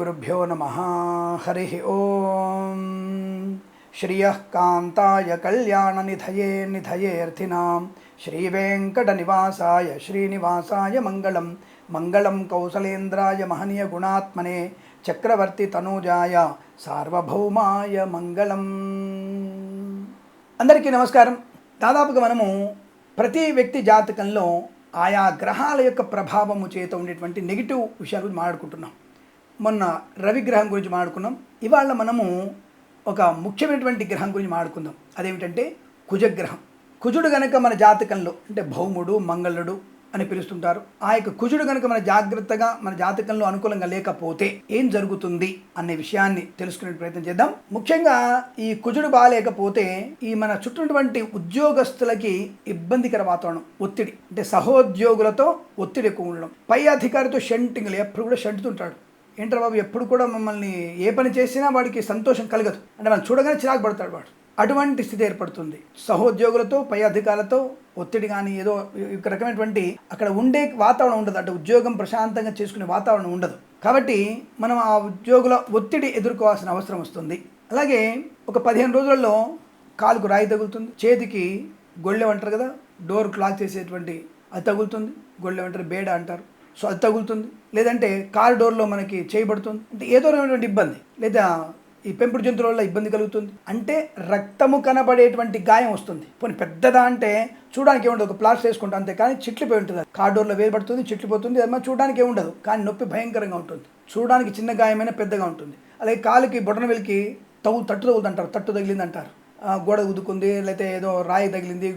श्रीगुरुभ्यो नमः हरिः ॐ श्रियः कान्ताय कल्याणनिधये निधयेऽर्थिनां श्रीवेङ्कटनिवासाय श्रीनिवासाय मङ्गलं मङ्गलं कौसलेन्द्राय महनीयगुणात्मने చక్రవర్తితనూజాయ సార్వభౌమాయ మంగళం అందరికీ నమస్కారం దాదాపుగా మనము ప్రతి వ్యక్తి జాతకంలో ఆయా గ్రహాల యొక్క ప్రభావము చేత ఉండేటువంటి నెగిటివ్ విషయాల గురించి మాట్లాడుకుంటున్నాం మొన్న రవి గ్రహం గురించి మాట్లాడుకున్నాం. ఇవాళ మనము ఒక ముఖ్యమైనటువంటి గ్రహం గురించి మాట్లాడుకుందాం. అదేమిటంటే కుజగ్రహం. కుజుడు గనక మన జాతకంలో అంటే భౌముడు మంగళుడు అని పిలుస్తుంటారు. ఆ యొక్క కుజుడు కనుక మన జాగ్రత్తగా మన జాతకంలో అనుకూలంగా లేకపోతే ఏం జరుగుతుంది అనే విషయాన్ని తెలుసుకునే ప్రయత్నం చేద్దాం. ముఖ్యంగా ఈ కుజుడు బాగాలేకపోతే ఈ మన చుట్టూటువంటి ఉద్యోగస్తులకి ఇబ్బందికర వాతావరణం ఒత్తిడి. అంటే సహోద్యోగులతో ఒత్తిడి ఎక్కువ ఉండడం. పై అధికారితో షంటింగ్లు ఎప్పుడు కూడా షంటుతుంటాడు. ఏంటర్ బాబు ఎప్పుడు కూడా మమ్మల్ని ఏ పని చేసినా వాడికి సంతోషం కలగదు. అంటే మనం చూడగానే చిరాకు పడతాడు వాడు. అటువంటి స్థితి ఏర్పడుతుంది. సహోద్యోగులతో పై అధికారులతో ఒత్తిడి కానీ ఏదో ఒక రకమైనటువంటి అక్కడ ఉండే వాతావరణం ఉండదు. అంటే ఉద్యోగం ప్రశాంతంగా చేసుకునే వాతావరణం ఉండదు. కాబట్టి మనం ఆ ఉద్యోగుల ఒత్తిడి ఎదుర్కోవాల్సిన అవసరం వస్తుంది. అలాగే ఒక పదిహేను రోజులలో కాలుకు రాయి తగులుతుంది. చేతికి గొళ్ళెం అంటారు కదా డోర్ క్లాక్ చేసేటువంటి అది తగులుతుంది. గొళ్ళెం అంటారు బేడ అంటారు. సో అది తగులుతుంది. లేదంటే కార్ డోర్లో మనకి చేయబడుతుంది. అంటే ఏదో రకమైనటువంటి ఇబ్బంది. లేదా ఈ పెంపుడు జంతువుల వల్ల ఇబ్బంది కలుగుతుంది. అంటే రక్తము కనబడేటువంటి గాయం వస్తుంది. పోనీ పెద్దదా అంటే చూడడానికి ఏముండదు. ఒక ప్లాస్టర్ వేసుకుంటాం అంతే. కానీ చిట్లిపోయి ఉంటుంది. కార్డోర్లో వేయబడుతుంది చిట్లిపోతుంది. అది మనం చూడడానికి ఏముండదు. కానీ నొప్పి భయంకరంగా ఉంటుంది. చూడడానికి చిన్న గాయమైనా పెద్దగా ఉంటుంది. అలాగే కాలుకి బొటన వెలికి తగు తట్టు తగులుతుంది అంటారు తట్టు తగిలింది అంటారు గోడ ఉదుకుంది లేకపోతే ఏదో రాయి తగిలింది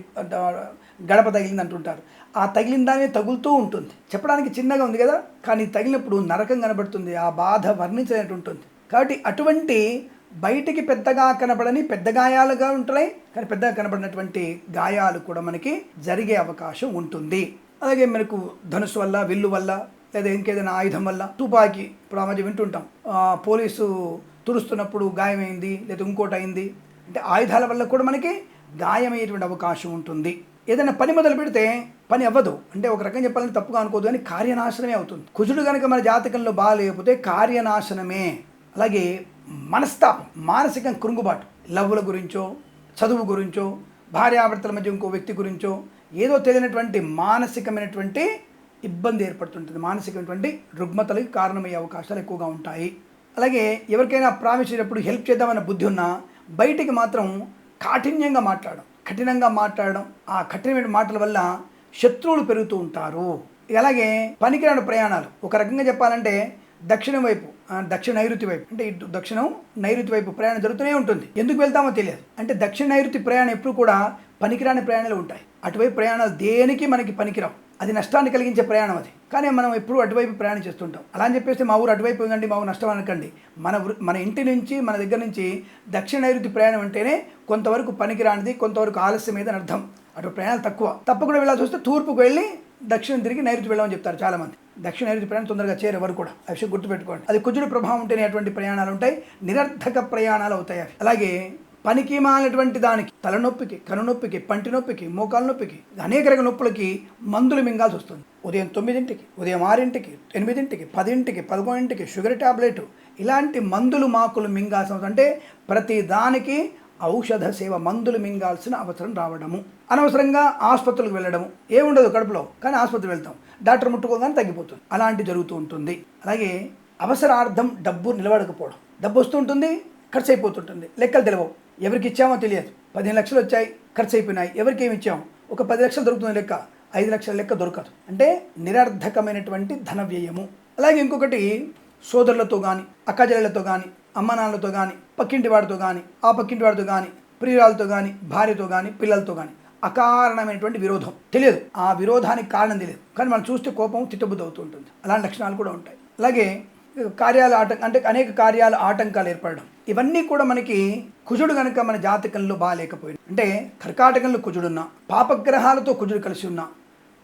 గడప తగిలింది అంటుంటారు ఆ తగిలిన దానే తగులుతూ ఉంటుంది. చెప్పడానికి చిన్నగా ఉంది కదా? కానీ తగిలినప్పుడు నరకం కనబడుతుంది. ఆ బాధ వర్ణించినట్టు ఉంటుంది. కాబట్టి అటువంటి బయటికి పెద్దగా కనబడని పెద్ద గాయాలుగా ఉంటాయి కానీ పెద్దగా కనబడినటువంటి గాయాలు కూడా మనకి జరిగే అవకాశం ఉంటుంది. అలాగే మనకు ధనుసు వల్ల విల్లు వల్ల లేదా ఇంకేదైనా ఆయుధం వల్ల తుపాకీ ఇప్పుడు ఆ మధ్య వింటుంటాం పోలీసు తురుస్తున్నప్పుడు గాయమైంది లేదా ఇంకోటి అయింది. అంటే ఆయుధాల వల్ల కూడా మనకి గాయమయ్యేటువంటి అవకాశం ఉంటుంది. ఏదైనా పని మొదలు పెడితే పని అవ్వదు. అంటే ఒక రకం చెప్పాలని తప్పుగా అనుకోదు కానీ కార్యనాశనమే అవుతుంది. కుజుడు కనుక మన జాతకంలో బాగాలేకపోతే కార్యనాశనమే. అలాగే మనస్తాపం మానసిక కృంగుబాటు లవ్వుల గురించో చదువు గురించో భార్యాభర్తల మధ్య ఇంకో వ్యక్తి గురించో ఏదో తెలియనటువంటి మానసికమైనటువంటి ఇబ్బంది ఏర్పడుతుంటుంది. మానసికమైనటువంటి రుగ్మతలకు కారణమయ్యే అవకాశాలు ఎక్కువగా ఉంటాయి. అలాగే ఎవరికైనా ప్రామిస్ హెల్ప్ చేద్దామన్న బుద్ధి ఉన్నా బయటికి మాత్రం కాఠిన్యంగా మాట్లాడడం. కఠినంగా మాట్లాడడం ఆ కఠినమైన మాటల వల్ల శత్రువులు పెరుగుతూ ఉంటారు. అలాగే పనికిరాని ప్రయాణాలు. ఒక రకంగా చెప్పాలంటే దక్షిణం వైపు దక్షిణ నైరుతి వైపు అంటే ఇటు దక్షిణం నైరుతి వైపు ప్రయాణం జరుగుతూనే ఉంటుంది. ఎందుకు వెళ్తామో తెలియదు. అంటే దక్షిణ నైరుతి ప్రయాణం ఎప్పుడు కూడా పనికిరాని ప్రయాణాలు ఉంటాయి. అటువైపు ప్రయాణాలు దేనికి మనకి పనికిరావు. అది నష్టాన్ని కలిగించే ప్రయాణం అది. కానీ మనం ఎప్పుడు అటువైపు ప్రయాణం చేస్తుంటాం. అలా అని చెప్పేసి మా ఊరు అటువైపు ఉందండి మా ఊరు నష్టం అనకండి. మన వృ- మన ఇంటి నుంచి మన దగ్గర నుంచి దక్షిణ నైరుతి ప్రయాణం అంటేనే కొంతవరకు పనికిరానిది కొంతవరకు ఆలస్యం ఏదని అర్థం. అటు ప్రయాణాలు తక్కువ. తప్పకుండా వెళ్ళాల్సి వస్తే తూర్పుకు వెళ్ళి దక్షిణం తిరిగి నైరుతి వెళ్ళమని చెప్తారు చాలామంది. దక్షిణ నైరుతి ప్రయాణం తొందరగా చేరేవారు కూడా. ఆ విషయం గుర్తుపెట్టుకోండి. అది కుజుడు ప్రభావం ఉంటేనే అటువంటి ప్రయాణాలు ఉంటాయి. నిరర్థక ప్రయాణాలు అవుతాయి అలాగే పనికి మాలినటువంటి దానికి తలనొప్పికి కనునొప్పికి పంటి నొప్పికి మోకాలు నొప్పికి అనేక రకాల నొప్పులకి మందులు మింగాల్సి వస్తుంది. ఉదయం తొమ్మిదింటికి ఉదయం ఆరింటికి ఎనిమిదింటికి పదింటికి పదకొండింటికి షుగర్ ట్యాబ్లెట్ ఇలాంటి మందులు మాకులు మింగాల్సిన అంటే ప్రతి దానికి ఔషధ సేవ మందులు మింగాల్సిన అవసరం రావడము. అనవసరంగా ఆసుపత్రులకు వెళ్ళడము. ఏముండదు కడుపులో కానీ ఆసుపత్రికి వెళ్తాం. డాక్టర్ ముట్టుకోగానే తగ్గిపోతుంది. అలాంటి జరుగుతూ ఉంటుంది. అలాగే అవసరార్థం డబ్బు నిలబడకపోవడం. డబ్బు వస్తుంటుంది ఖర్చు అయిపోతుంటుంది. లెక్కలు తెలియవు ఎవరికి ఇచ్చామో తెలియదు. పదిహేను లక్షలు వచ్చాయి ఖర్చు అయిపోయినాయి ఎవరికి ఏమి ఇచ్చాము? ఒక పది లక్షలు దొరుకుతుంది లెక్క. ఐదు లక్షల లెక్క దొరకదు. అంటే నిరర్ధకమైనటువంటి ధన వ్యయము. అలాగే ఇంకొకటి సోదరులతో కానీ అక్కజల్లెలతో కానీ అమ్మానాన్నలతో కానీ పక్కింటి వాడితో కానీ ఆ పక్కింటి వాడితో కానీ ప్రియురాలతో కానీ భార్యతో కానీ పిల్లలతో కానీ అకారణమైనటువంటి విరోధం. తెలియదు. ఆ విరోధానికి కారణం తెలియదు. కానీ మనం చూస్తే కోపం తిట్టబుద్ధి అవుతూ ఉంటుంది అలాంటి లక్షణాలు కూడా ఉంటాయి. అలాగే కార్యాల ఆటం అంటే అనేక కార్యాల ఆటంకాలు ఏర్పడడం. ఇవన్నీ కూడా మనకి కుజుడు కనుక మన జాతకంలో బాగాలేకపోయింది. అంటే కర్కాటకంలో కుజుడున్నా పాపగ్రహాలతో కుజుడు కలిసి ఉన్నా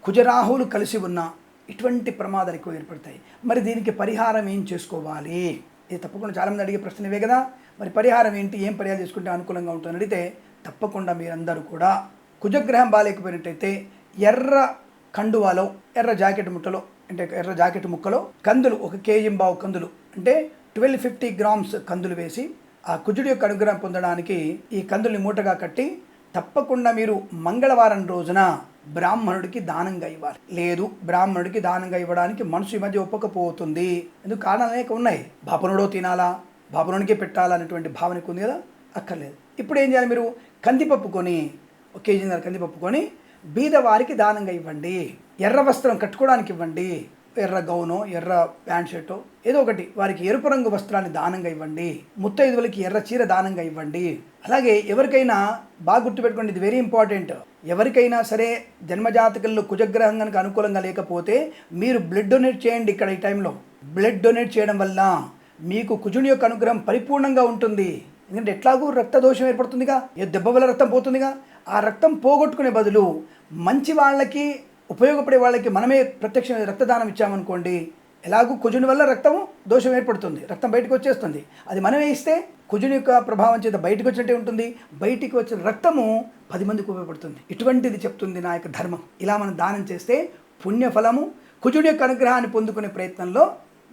కుజరాహువులు కలిసి ఉన్నా ఇటువంటి ప్రమాదాలు ఎక్కువ ఏర్పడతాయి. మరి దీనికి పరిహారం ఏం చేసుకోవాలి? ఇది తప్పకుండా చాలామంది అడిగే ప్రశ్న ఇవే కదా. మరి పరిహారం ఏంటి? ఏం పరిహారం చేసుకుంటే అనుకూలంగా ఉంటుందని అడిగితే తప్పకుండా మీరందరూ కూడా కుజగ్రహం బాగాలేకపోయినట్టయితే ఎర్ర కండువాలో ఎర్ర జాకెట్ ముట్టలో అంటే ఎర్ర జాకెట్ ముక్కలో కందులు ఒక కేజీ బావు కందులు అంటే ట్వెల్వ్ ఫిఫ్టీ గ్రామ్స్ కందులు వేసి ఆ కుజుడి యొక్క అనుగ్రహం పొందడానికి ఈ కందుల్ని మూటగా కట్టి తప్పకుండా మీరు మంగళవారం రోజున బ్రాహ్మణుడికి దానంగా ఇవ్వాలి. లేదు బ్రాహ్మణుడికి దానంగా ఇవ్వడానికి మనసు ఈ మధ్య ఒప్పకపోతుంది. ఎందుకు? కారణాలు అనేక ఉన్నాయి. బాపనుడో తినాలా? బాపనుడికే పెట్టాలనేటువంటి భావనకు ఉంది కదా? అక్కర్లేదు. ఇప్పుడు ఏం చేయాలి మీరు? కందిపప్పు కొని ఒక కేజీన్నర కందిపప్పు కొని బీదవారికి దానంగా ఇవ్వండి. ఎర్ర వస్త్రం కట్టుకోవడానికి ఇవ్వండి. ఎర్ర గౌను ఎర్ర ప్యాంట్ షర్టు ఏదో ఒకటి. వారికి ఎరుపు రంగు వస్త్రాన్ని దానంగా ఇవ్వండి. ముత్తైదువులకి ఎర్ర చీర దానంగా ఇవ్వండి. అలాగే ఎవరికైనా బాగా గుర్తుపెట్టుకోండి ఇది వెరీ ఇంపార్టెంట్. ఎవరికైనా సరే జన్మజాతకంలో కుజగ్రహం కనుక అనుకూలంగా లేకపోతే మీరు బ్లడ్ డొనేట్ చేయండి ఇక్కడ ఈ టైంలో. బ్లడ్ డొనేట్ చేయడం వల్ల మీకు కుజుని యొక్క అనుగ్రహం పరిపూర్ణంగా ఉంటుంది. ఎందుకంటే ఎట్లాగూ రక్త దోషం ఏర్పడుతుందిగా. ఏ దెబ్బ వల్ల రక్తం పోతుందిగా? ఆ రక్తం పోగొట్టుకునే బదులు మంచి వాళ్ళకి ఉపయోగపడే వాళ్ళకి మనమే ప్రత్యక్ష రక్తదానం ఇచ్చామనుకోండి ఎలాగూ కుజుని వల్ల రక్తం దోషం ఏర్పడుతుంది రక్తం బయటకు వచ్చేస్తుంది. అది మనమే ఇస్తే కుజుని యొక్క ప్రభావం చేత బయటకు వచ్చినట్టే ఉంటుంది. బయటికి వచ్చిన రక్తము పది మందికి ఉపయోగపడుతుంది. ఇటువంటిది చెప్తుంది నా యొక్క ధర్మం. ఇలా మనం దానం చేస్తే పుణ్యఫలము కుజుని యొక్క అనుగ్రహాన్ని పొందుకునే ప్రయత్నంలో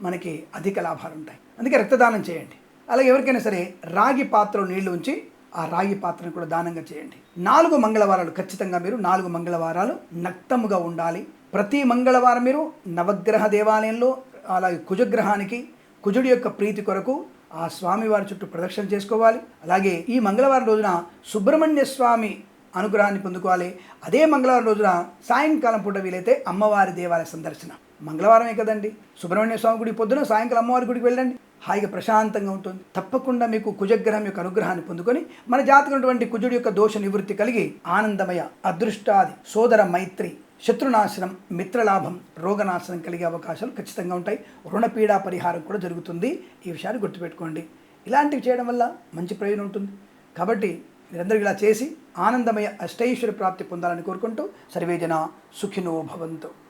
మనకి అధిక లాభాలు ఉంటాయి. అందుకే రక్తదానం చేయండి. అలాగే ఎవరికైనా సరే రాగి పాత్రలో నీళ్ళు ఉంచి ఆ రాగి పాత్రను కూడా దానంగా చేయండి. నాలుగు మంగళవారాలు ఖచ్చితంగా మీరు నాలుగు మంగళవారాలు నక్తముగా ఉండాలి. ప్రతి మంగళవారం మీరు నవగ్రహ దేవాలయంలో అలాగే కుజగ్రహానికి కుజుడి యొక్క ప్రీతి కొరకు ఆ స్వామివారి చుట్టూ ప్రదక్షిణ చేసుకోవాలి. అలాగే ఈ మంగళవారం రోజున సుబ్రహ్మణ్య స్వామి అనుగ్రహాన్ని పొందుకోవాలి. అదే మంగళవారం రోజున సాయంకాలం పూట వీలైతే అమ్మవారి దేవాలయ సందర్శన. మంగళవారమే కదండి. సుబ్రహ్మణ్య స్వామి గుడి పొద్దున సాయంకాలం అమ్మవారి గుడికి వెళ్ళండి. హాయిగా ప్రశాంతంగా ఉంటుంది. తప్పకుండా మీకు కుజగ్రహం యొక్క అనుగ్రహాన్ని పొందుకొని మన జాతకున్నటువంటి కుజుడి యొక్క దోష నివృత్తి కలిగి ఆనందమయ అదృష్టాది సోదర మైత్రి శత్రునాశనం మిత్రలాభం రోగనాశనం కలిగే అవకాశాలు ఖచ్చితంగా ఉంటాయి. రుణపీడా పరిహారం కూడా జరుగుతుంది. ఈ విషయాన్ని గుర్తుపెట్టుకోండి. ఇలాంటివి చేయడం వల్ల మంచి ప్రయోజనం ఉంటుంది. కాబట్టి మీరందరూ ఇలా చేసి ఆనందమయ అష్టైశ్వర ప్రాప్తి పొందాలని కోరుకుంటూ సర్వేజన సుఖినో భవంతు.